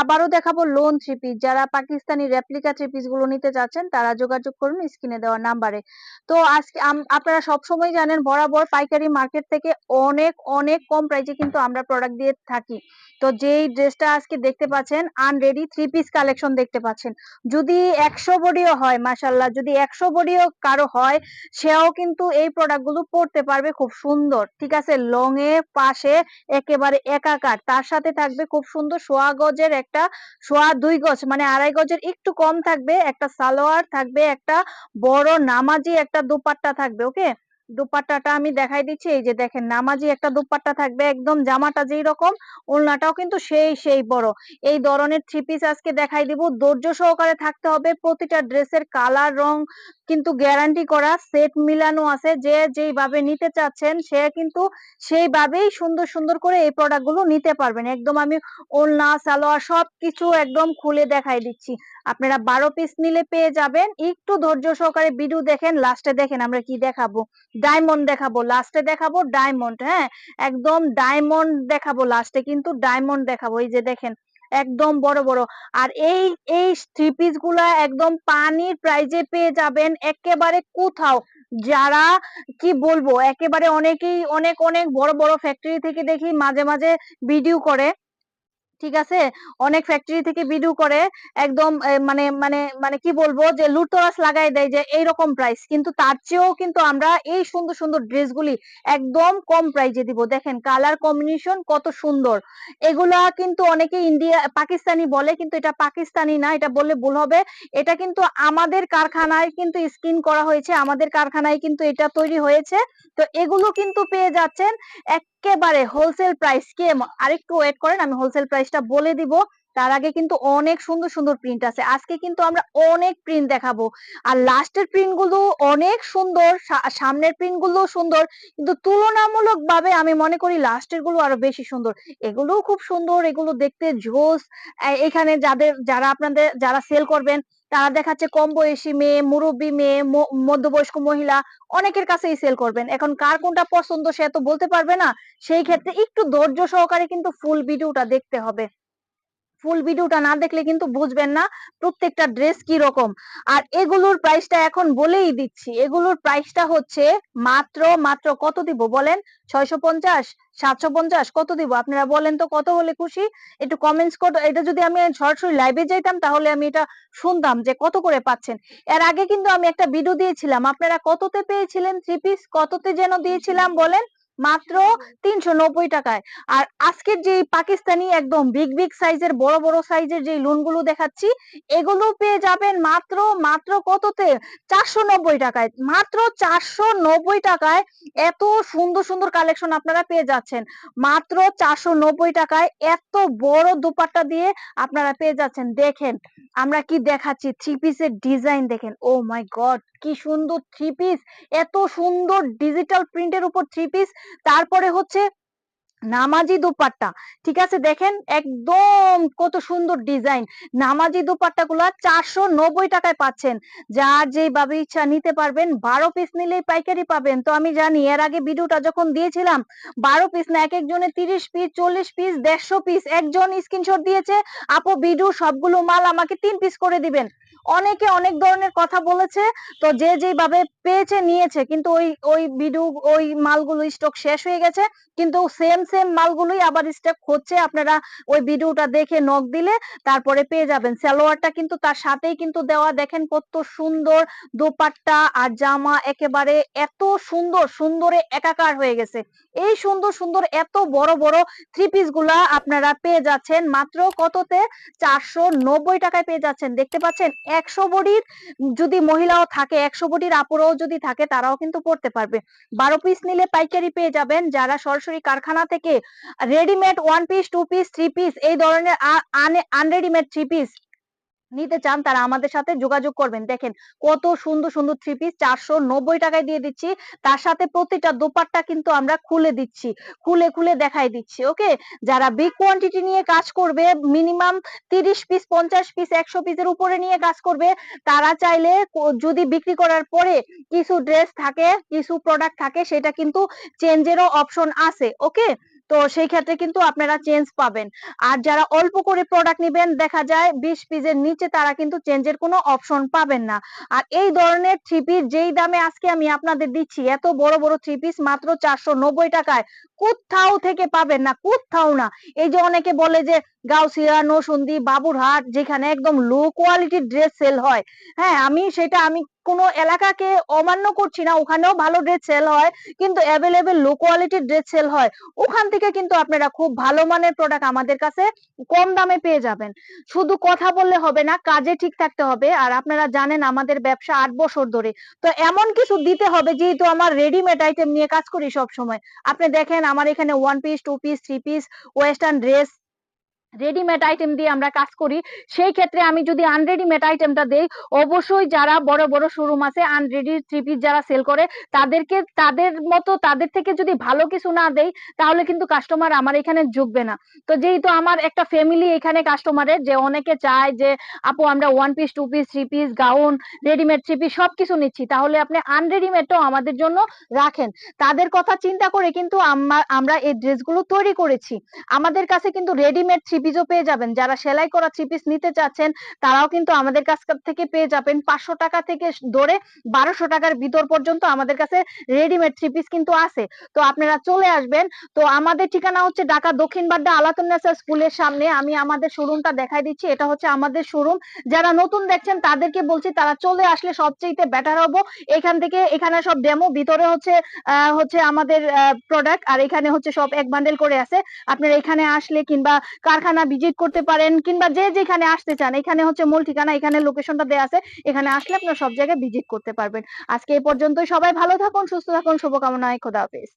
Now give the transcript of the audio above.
আবারও দেখাবো loan three piece যারা পাকিস্তানি রেপ্লিকা থ্রি পিসগুলো নিতে চাচ্ছেন, তারা যোগাযোগ করুন স্ক্রিনে দেওয়া নাম্বারে তো আজকে আপনারা সবসময় জানেন, বরাবর পাইকারি মার্কেট থেকে অনেক অনেক কম প্রাইসে কিন্তু আমরা প্রোডাক্ট দিয়ে থাকি। তো যেই ড্রেসটা আজকে দেখতে পাচ্ছেন আনরেডি থ্রি পিস কালেকশন দেখতে পাচ্ছেন। যদি একশো বডিও হয় মাসাল্লাহ যদি একশো বডিও কারও হয়, সেও কিন্তু এই প্রোডাক্টগুলো পরতে পারবে খুব সুন্দর। ঠিক আছে? লং এ, পাশে, একেবারে একাকার। তার সাথে থাকবে খুব সুন্দর সোয়া গজের একটা, সোয়া দুই গজ মানে আড়াই গজের একটু কম থাকবে, একটা সালোয়ার থাকবে, একটা বড় নামাজি একটা দুপাট্টা থাকবে ওকে দুপাট্টাটা আমি দেখাই দিচ্ছি। এই যে দেখেন, নামাজি একটা দুপাট্টা থাকবে, একদম জামাটা যেই রকম ওড়নাটাও কিন্তু সেই সেই বড়। এই ধরনের থ্রি পিস আজকে দেখাই দিব। ধৈর্য সহকারে থাকতে হবে, প্রতিটা ড্রেসের কালার, রং কিন্তু গ্যারান্টি করা সেট মিলানো আছে। যে যেইভাবে নিতে চাচ্ছেন, সে কিন্তু সেইভাবেই সুন্দর সুন্দর করে এই প্রোডাক্টগুলো নিতে পারবেন। একদম আমি ওড়না সালোয়ার সবকিছু একদম খুলে দেখাই দিচ্ছি। আপনারা বারো পিস নিলে পেয়ে যাবেন। একটু ধৈর্য সহকারে ভিডিও দেখেন লাস্টে দেখেন আমরা কি দেখাবো? ডায়মন্ড দেখাবো লাস্টে দেখাবো ডায়মন্ড হ্যাঁ? একদম ডায়মন্ড দেখাবো লাস্টে কিন্তু ডায়মন্ড দেখাবো। এই যে দেখেন, একদম বড় বড়। আর এই এই থ্রি পিসগুলা একদম পানির প্রাইজে পেয়ে যাবেন একেবারে কোথাও। যারা, কি বলব, একেবারে অনেকেই, অনেক অনেক বড় বড় ফ্যাক্টরি থেকে দেখি মাঝে মাঝে ভিডিও করে। ঠিক আছে? অনেক ফ্যাক্টরি থেকে ভিডিও করে, একদম মানে মানে মানে কি বলব যে লুটতরাস লাগাই দেয় যে এইরকম প্রাইস কিন্তু তার চেয়েও কিন্তু আমরা এই সুন্দর সুন্দর ড্রেসগুলি একদম কম প্রাইজে দিব। দেখেন কালার কম্বিনেশন কত সুন্দর। এগুলা কিন্তু অনেকে ইন্ডিয়া পাকিস্তানি বলে, কিন্তু এটা পাকিস্তানি না, এটা বললে ভুল হবে। এটা কিন্তু আমাদের কারখানায় কিন্তু স্কিন করা হয়েছে, আমাদের কারখানায় কিন্তু এটা তৈরি হয়েছে। তো এগুলো কিন্তু পেয়ে যাচ্ছেন একেবারে হোলসেল প্রাইস কে আরেকটু ওয়েট করেন আমি হোলসেল প্রাইসটা বলে দিব। তার আগে কিন্তু অনেক সুন্দর সুন্দর প্রিন্ট আছে। আজকে কিন্তু আমরা অনেক প্রিন্ট দেখাবো। আর লাস্টের প্রিন্টগুলো অনেক সুন্দর সামনের প্রিন্টগুলো সুন্দর। কিন্তু তুলনামূলক ভাবে আমি মনে করি লাস্টেরগুলো আরও বেশি সুন্দর। এগুলোও খুব সুন্দর, এগুলো দেখতে ঝোস। এখানে যাদের, যারা আপনাদের, যারা সেল করবেন, তারা দেখাচ্ছে কম বয়সী মেয়ে, মুরব্বী মেয়ে মধ্যবয়স্ক মহিলা, অনেকের কাছেই সেল করবেন। এখন কার কোনটা পছন্দ সে তো বলতে পারবে না। সেই ক্ষেত্রে একটু ধৈর্য সহকারে কিন্তু ফুল ভিডিওটা দেখতে হবে। ফুল ভিডিওটা না দেখলে কিন্তু বুঝবেন না প্রত্যেকটা ড্রেস কি রকম। আর এগুলোর প্রাইসটা এখন বলেই দিচ্ছি। এগুলোর প্রাইসটা হচ্ছে মাত্র মাত্র কত দিব বলেন? ছয়শো পঞ্চাশ? সাতশো পঞ্চাশ? কত দিব? আপনারা বলেন তো কত হলে খুশি? একটু কমেন্টস কর। এটা যদি আমি সরাসরি লাইভে যাইতাম তাহলে আমি এটা শুনতাম যে কত করে পাচ্ছেন। এর আগে কিন্তু আমি একটা ভিডিও দিয়েছিলাম। আপনারা কততে পেয়েছিলেন? থ্রি পিস কততে যেন দিয়েছিলাম বলেন? মাত্র তিনশো নব্বই টাকায়। আর আজকের যে পাকিস্তানি একদম বিগ বিগ সাইজের বড় বড় সাইজের যে গুলো দেখাচ্ছি, এগুলো পেয়ে যাবেন মাত্র মাত্র কততে? চারশো নব্বই টাকায়। মাত্র চারশো নব্বই টাকায় এত সুন্দর সুন্দর কালেকশন আপনারা পেয়ে যাচ্ছেন। মাত্র চারশো নব্বই টাকায় এত বড় দুপাট্টা দিয়ে আপনারা পেয়ে যাচ্ছেন। দেখেন, আমরা কি দেখাচ্ছি? থ্রি পিসের ডিজাইন দেখেন। ও মাই গড কি সুন্দর থ্রি পিস এত সুন্দর ডিজিটাল প্রিন্টের উপর থ্রি পিস তারপরে হচ্ছে নামাজি দুপাট্টা, ঠিক আছে? দেখেন একদম কত সুন্দর ডিজাইন নামাজি দুপাট্টা গুলা চারশো নব্বই টাকায় পাচ্ছেন। যার যেভাবে ইচ্ছা নিতে পারবেন, বারো পিস নিলেই পাইকারি পাবেন। তো আমি জানি, এর আগে ভিডিওটা যখন দিয়েছিলাম, বারো পিস না, এক একজনের তিরিশ পিস চল্লিশ পিস দেড়শো পিস একজন স্ক্রিনশট দিয়েছে, আপু ভিডিও সবগুলো মাল আমাকে তিন পিস করে দিবেন। অনেকে অনেক ধরনের কথা বলেছে, তো যে যেভাবে পেয়েছে, নিয়েছে। কিন্তু ওই ওই ভিডিও ওই মালগুলো স্টক শেষ হয়ে গেছে। কিন্তু সেম সেম মালগুলোই আবার স্টক হচ্ছে। আপনারা ওই ভিডিওটা দেখে নক দিলে তারপরে পেয়ে যাবেন। সালোয়ারটা কিন্তু তার সাথেই কিন্তু দেওয়া। দেখেন কত সুন্দর দোপাট্টা আর জামা একেবারে এত সুন্দর, সুন্দরে একাকার হয়ে গেছে। এই সুন্দর সুন্দর এত বড় বড় থ্রি পিসগুলা আপনারা পেয়ে যাচ্ছেন। মাত্র কততে? চারশো নব্বই টাকায় পেয়ে যাচ্ছেন। দেখতে পাচ্ছেন একশো বডির যদি মহিলাও থাকে, একশো বডির আপুরাও যদি থাকে, তারাও কিন্তু পড়তে পারবে। বারো পিস নিলে পাইকারি পেয়ে যাবেন। যারা সরাসরি কারখানা থেকে readymade one piece two piece three piece এই ধরনের আনরেডিমেড থ্রি পিস নিতে চান তারা আমাদের সাথে যোগাযোগ করবেন। দেখেন কত সুন্দর সুন্দর থ্রি পিস চারশো নব্বই টাকায় দিয়ে দিচ্ছি। তার সাথে প্রতিটা দোপাট্টা কিন্তু আমরা খুলে দিচ্ছি, খুলে খুলে দেখাই দিচ্ছি ওকে যারা বিগ কোয়ান্টিটি নিয়ে কাজ করবে মিনিমাম তিরিশ পিস পঞ্চাশ পিস একশো পিসের উপরে নিয়ে কাজ করবে, তারা চাইলে যদি বিক্রি করার পরে কিছু ড্রেস থাকে, কিছু প্রোডাক্ট থাকে, সেটা কিন্তু চেঞ্জেরও অপশন আছে ওকে তো সেই ক্ষেত্রে কিন্তু আপনারা চেঞ্জ পাবেন। আর যারা অল্প করে প্রোডাক্ট নেবেন, দেখা যায় বিশ পিসের নিচে তারা কিন্তু চেঞ্জের কোনো অপশন পাবেন না। আর এই ধরনের থ্রি পিস যেই দামে আজকে আমি আপনাদের দিচ্ছি, এত বড় বড় থ্রি পিস মাত্র চারশো নব্বই টাকায়, কোথাও থেকে পাবেন না, কোথাও না। এই যে অনেকে বলে যে গাউসিয়া, নসুন্দি, বাবুরহাট, যেখানে একদম লো কোয়ালিটির ড্রেস সেল হয়। হ্যাঁ আমি সেটা, আমি কোনো এলাকাকে অমান্য করছি না, ওখানেও ভালো ড্রেস সেল হয়, কিন্তু অ্যাভেলেবেল লো কোয়ালিটির ড্রেস সেল হয়। ওখান থেকে কিন্তু আপনারা খুব ভালো মানের প্রোডাক্ট আমাদের কাছে কম দামে পেয়ে যাবেন। শুধু কথা বললে হবে না, কাজে ঠিক থাকতে হবে। আর আপনারা জানেন, আমাদের ব্যবসা আট বছর ধরে। তো এমন কিছু দিতে হবে, যেহেতু আমার রেডিমেড আইটেম নিয়ে কাজ করি সব সময় আপনি দেখেন, আমার এখানে one piece two piece three piece western dress readymade item দিয়ে আমরা কাজ করি, সেই ক্ষেত্রে আমি যদি আনরেডিমেড আইটেমটা দেই, অবশ্যই যারা বড় বড় শোরুম আছে আনরেডি থ্রি যারা সেল করে, তাদেরকে, তাদের মতো, তাদের থেকে যদি ভালো কিছু না দেই, তাহলে কিন্তু কাস্টমার আমার এখানে ঝুঁকবে না। তো যেহেতু আমার একটা ফ্যামিলি এখানে কাস্টমারের যে অনেকে চায় যে, আপু, আমরা one piece two piece three piece gown readymade three piece সবকিছু নিচ্ছি, তাহলে আপনি আনরেডিমেডটাও আমাদের জন্য রাখেন। তাদের কথা চিন্তা করে কিন্তু আমরা আমরা এই ড্রেসগুলো তৈরি করেছি। আমাদের কাছে কিন্তু রেডিমেড থ্রি পিসও পেয়ে যাবেন। যারা সেলাই করা থ্রি পিস নিতে চাচ্ছেন, তারাও কিন্তু আমাদের কাছ থেকে পেয়ে যাবেন পাঁচশো টাকা থেকে ধরে বারোশো টাকার ভিতর পর্যন্ত আমাদের কাছে রেডিমেড থ্রি পিস কিন্তু আছে। তো আপনারা চলে আসবেন। তো আমাদের ঠিকানা হচ্ছে ঢাকা দক্ষিণ বাড্ডা আলাতুন্নেসা স্কুলের সামনে। আমি আমাদের শোরুমটা দেখাই দিচ্ছি। এটা হচ্ছে আমাদের শোরুম। যারা নতুন দেখছেন, তাদেরকে বলছি তারা চলে আসলে সবচেয়ে বেটার হব। এখান থেকে এখানে সব ডেমো ভিতরে হচ্ছে হচ্ছে আমাদের প্রোডাক্ট আর এখানে হচ্ছে সব এক বান্ডেল করে আছে। আপনারা এখানে আসলে কিংবা কারখানা ভিজিট করতে পারেন কিংবা যে যেখানে আসতে চান, এখানে হচ্ছে মূল ঠিকানা, এখানে লোকেশনটা দেওয়া আছে, এখানে আসলে আপনারা সব জায়গায় ভিজিট করতে পারবেন। আজকে এই পর্যন্তই, সবাই ভালো থাকুন, সুস্থ থাকুন, শুভকামনায়, খোদা হাফেজ।